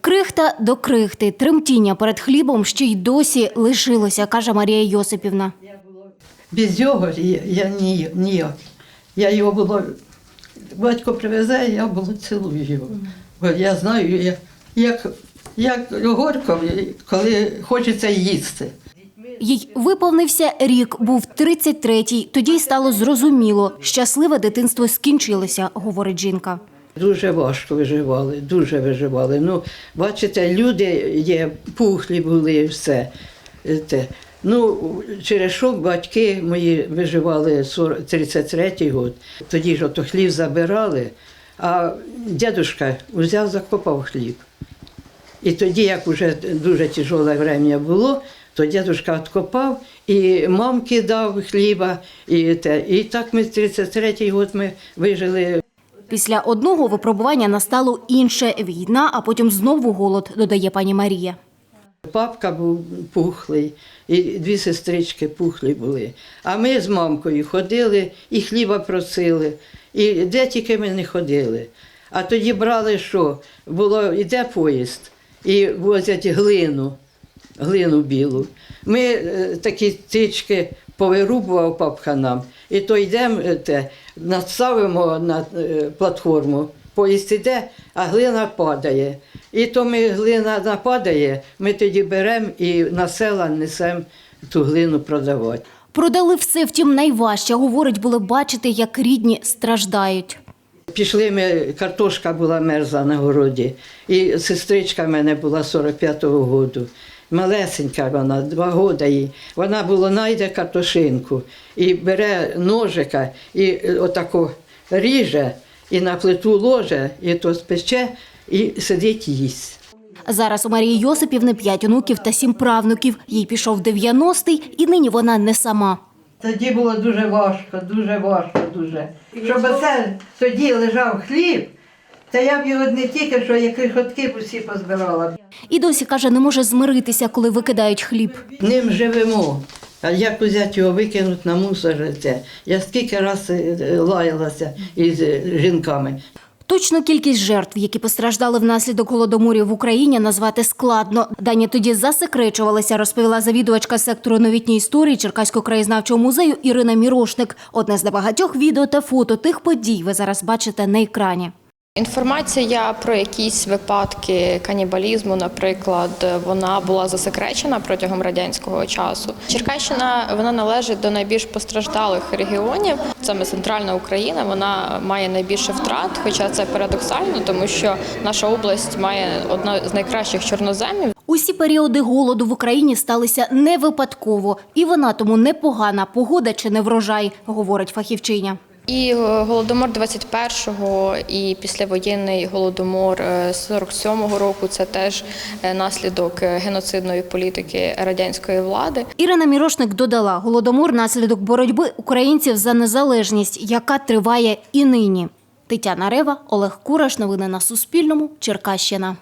Крихта до крихти, тремтіння перед хлібом ще й досі лишилося, каже Марія Йосипівна. Без його я, я ні, ніяк. Я його було. Батько привезе, я було цілую його. Бо я знаю, як, як, як горько, коли хочеться їсти. Їй виповнився рік, був 33-й. Тоді й стало зрозуміло, щасливе дитинство скінчилося, говорить жінка. Дуже важко виживали, дуже виживали. Ну, бачите, люди є, пухлі були і все. Е, Те. Ну, через що батьки мої виживали 33-й год. Тоді ж ото хліб забирали, а дідусь взяв, закопав хліб. І тоді, як вже дуже тяжеле врем'я було, то дідусь відкопав і мамки дав хліба, і, те. і так ми 33-й год ми вижили Після одного випробування настало інше війна, а потім знову голод, додає пані Марія. Папка був пухлий, і дві сестрички пухлі були. А ми з мамкою ходили і хліба просили, і де тільки ми не ходили. А тоді брали що? Було, йде поїзд, і возять глину, глину білу. Ми е, такі тички повирубував папка нам, і то йдемо, е, те, надставимо на е, платформу. Поїзд іде, а глина падає. І то ми глина нападає, ми тоді беремо і на села несемо ту глину продавати. Продали все, втім найважче, говорить, було бачити, як рідні страждають. Пішли ми, картошка була мерзла на городі, і сестричка в мене була 45-го року. Малесенька вона, два роки їй. Вона було найде картошинку і бере ножика і е, отако ріже, і на плиту ложе, і то спече, і сидить їсть. Зараз у Марії Йосипівни п'ять онуків та сім правнуків. Їй пішов 90-й, і нині вона не сама. Тоді було дуже важко, дуже важко, дуже. Щоб це тоді лежав хліб, та я б його не тільки, що як хотки б усі позбирала. І досі каже, не може змиритися, коли викидають хліб. Ним живемо. А як взяти його викинути на мусор? Це? Я скільки раз е, лаялася із е, жінками. Точну кількість жертв, які постраждали внаслідок голодоморів в Україні, назвати складно. Дані тоді засекречувалися, розповіла завідувачка сектору новітньої історії Черкаського краєзнавчого музею Ірина Мірошник. Одне з небагатьох відео та фото тих подій ви зараз бачите на екрані. Інформація про якісь випадки канібалізму, наприклад, вона була засекречена протягом радянського часу. Черкащина вона належить до найбільш постраждалих регіонів. Саме центральна Україна вона має найбільше втрат, хоча це парадоксально, тому що наша область має одна з найкращих чорноземів. Усі періоди голоду в Україні сталися не випадково, і вона тому непогана погода чи не врожай, говорить фахівчиня. І е, голодомор 21-го, і післявоєнний голодомор е, 47-го року це теж е, наслідок е, геноцидної політики радянської влади. Ірина Мірошник додала, голодомор – наслідок боротьби українців за незалежність, яка триває і нині. Тетяна Рева, Олег Кураш. Новини на Суспільному. Черкащина.